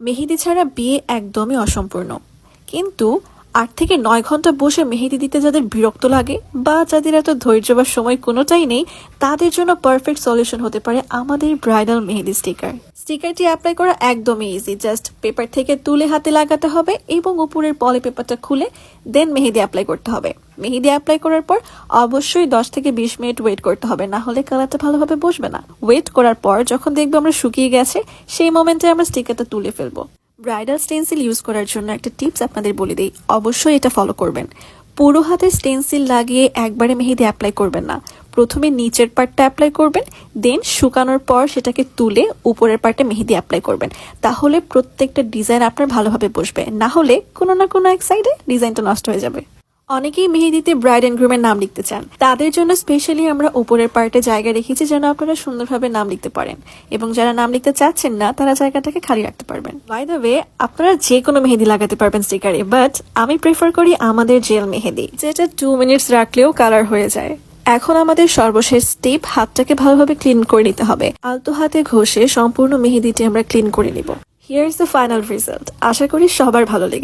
মেহেদি ছাড়া বিয়ে একদমই অসম্পূর্ণ। কিন্তু আট থেকে নয় ঘণ্টা বসে মেহেদি দিতে যাদের বিরক্ত লাগে বা যাদের এত ধৈর্য বা সময় কোনোটাই নেই, তাদের জন্য পারফেক্ট সলিউশন হতে পারে আমাদের ব্রাইডাল মেহেদি স্টিকার স্টিকারটি অ্যাপ্লাই করা একদমই ইজি জাস্ট পেপার থেকে তুলে হাতে লাগাতে হবে এবং উপরের পলি পেপারটা খুলে দেন মেহেদি অ্যাপ্লাই করতে হবে। মেহেদি অ্যাপ্লাই করার পর অবশ্যই দশ থেকে বিশ মিনিট ওয়েট করতে হবে, না হলে কালারটা ভালোভাবে বসবে না। ওয়েট করার পর যখন দেখব আমরা শুকিয়ে গেছে, সেই মোমেন্টে আমরা স্টিকারটা তুলে ফেলব। ব্রাইডাল স্টেন্সিল ইউজ করার জন্য একটা টিপস আপনাদের বলে দিই। অবশ্যই এটা ফলো করবেন। পুরো হাতে স্টেন্সিল লাগিয়ে একবারে মেহেদি অ্যাপ্লাই করবেন না। প্রথমে নিচের পার্টটা অ্যাপ্লাই করবেন দেন শুকানোর পর সেটাকে তুলে উপরের পার্টে মেহেদি অ্যাপ্লাই করবেন। তাহলে প্রত্যেকটা ডিজাইন আপনার ভালোভাবে বসবে। না হলে কোনো না কোনো এক সাইডে ডিজাইনটা নষ্ট হয়ে যাবে। অনেকেই মেহেদিতে ব্রাইড অ্যান্ড গ্রুমের নাম লিখতে চান। তাদের জন্য স্পেশালি আমরা উপরের পার্টে জায়গা রেখেছি যেন আপনারা সুন্দরভাবে নাম লিখতে পারেন। এবং যারা নাম লিখতে চাচ্ছেন না, তারা জায়গাটাকে খালি রাখতে পারবেন। বাই দ্য ওয়ে আপনারা যে কোনো মেহেদি লাগাতে পারবেন স্টিকারে বাট আমি প্রেফার করি আমাদের জেল মেহেদি, যেটা টু মিনিটস রাখলেও কালার হয়ে যায়। এখন আমাদের সর্বশেষ স্টেপ হাতটাকে ভালোভাবে ক্লিন করে নিতে হবে। আলতো হাতে ঘষে সম্পূর্ণ মেহেদিটি আমরা ক্লিন করে নিব। Here is the final result আশা করি সবার ভালো লেগেছে।